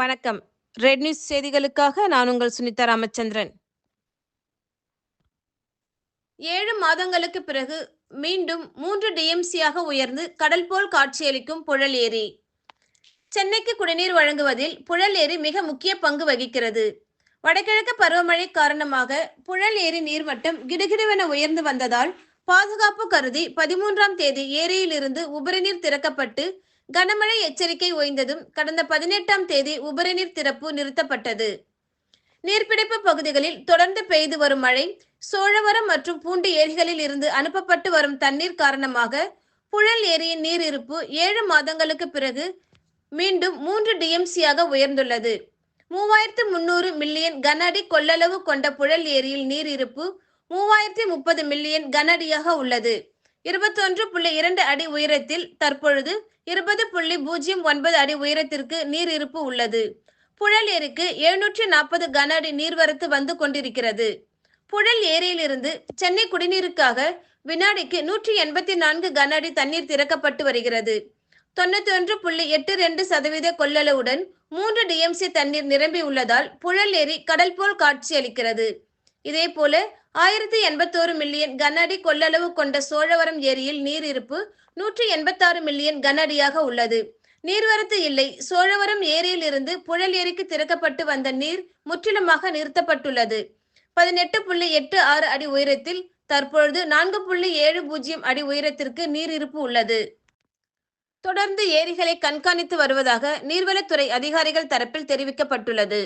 வணக்கம். Red news செய்திகளுக்காக நான் உங்கள் சுனிதா ராமச்சந்திரன். ஏழு மாதங்களுக்கு பிறகு மீண்டும் மூன்று டிஎம்சியாக உயர்ந்து கடல் போல் காட்சியளிக்கும் புழல் ஏரி. சென்னைக்கு குடிநீர் வழங்குவதில் புழல் ஏரி மிக முக்கிய பங்கு வகிக்கிறது. வடகிழக்கு பருவமழை காரணமாக புழல் ஏரி நீர்மட்டம் கிடுகிடுவென உயர்ந்து வந்ததால் பாதுகாப்பு கருதி பதிமூன்றாம் தேதி ஏரியிலிருந்து உபரிநீர் திறக்கப்பட்டு கனமழை எச்சரிக்கை ஓய்ந்ததும் கடந்த பதினெட்டாம் தேதி உபரிநீர் திறப்பு நிறுத்தப்பட்டது. நீர்பிடிப்பு பகுதிகளில் தொடர்ந்து பெய்து வரும் மழை சோழவரம் மற்றும் பூண்டி ஏரிகளில் இருந்து அனுப்பப்பட்டு வரும் தண்ணீர் காரணமாக புழல் ஏரியின் நீர் இருப்பு ஏழு மாதங்களுக்கு பிறகு மீண்டும் மூன்று டிஎம்சியாக உயர்ந்துள்ளது. மூவாயிரத்து முன்னூறு மில்லியன் கன அடி கொள்ளளவு கொண்ட புழல் ஏரியில் நீர் இருப்பு மூவாயிரத்தி முப்பது மில்லியன் கன அடியாக உள்ளது. இருபத்தொன்று புள்ளி இரண்டு அடி உயரத்தில் தற்பொழுது இருபது புள்ளி பூஜ்ஜியம் ஒன்பது அடி உயரத்திற்கு நீர் இருப்பு உள்ளது. புழல் ஏரிக்கு எழுநூற்றி நாற்பது கன அடி நீர்வரத்து வந்து கொண்டிருக்கிறது. புழல் ஏரியிலிருந்து சென்னை குடிநீருக்காக வினாடிக்கு நூற்றி எண்பத்தி நான்கு கன அடி தண்ணீர் திறக்கப்பட்டு வருகிறது. தொண்ணூத்தி ஒன்று புள்ளி எட்டு ரெண்டு சதவீத கொள்ளளவுடன் மூன்று டிஎம்சி தண்ணீர் நிரம்பி உள்ளதால் புழல் ஏரி கடல் போல் காட்சியளிக்கிறது. இதே போல ஆயிரத்தி எண்பத்தோரு மில்லியன் கனஅடி கொள்ளளவு கொண்ட சோழவரம் ஏரியில் நீர் இருப்பு நூற்றி எண்பத்தாறு மில்லியன் கனஅடியாக உள்ளது. நீர்வரத்து இல்லை. சோழவரம் ஏரியில் இருந்து புழல் ஏரிக்கு திறக்கப்பட்டு வந்த நீர் முற்றிலுமாக நிறுத்தப்பட்டுள்ளது. பதினெட்டு புள்ளி எட்டு ஆறு அடி உயரத்தில் தற்பொழுது நான்கு புள்ளி ஏழு பூஜ்ஜியம் அடி உயரத்திற்கு நீர் இருப்பு உள்ளது. தொடர்ந்து ஏரிகளை கண்காணித்து வருவதாக நீர்வளத்துறை அதிகாரிகள் தரப்பில் தெரிவிக்கப்பட்டுள்ளது.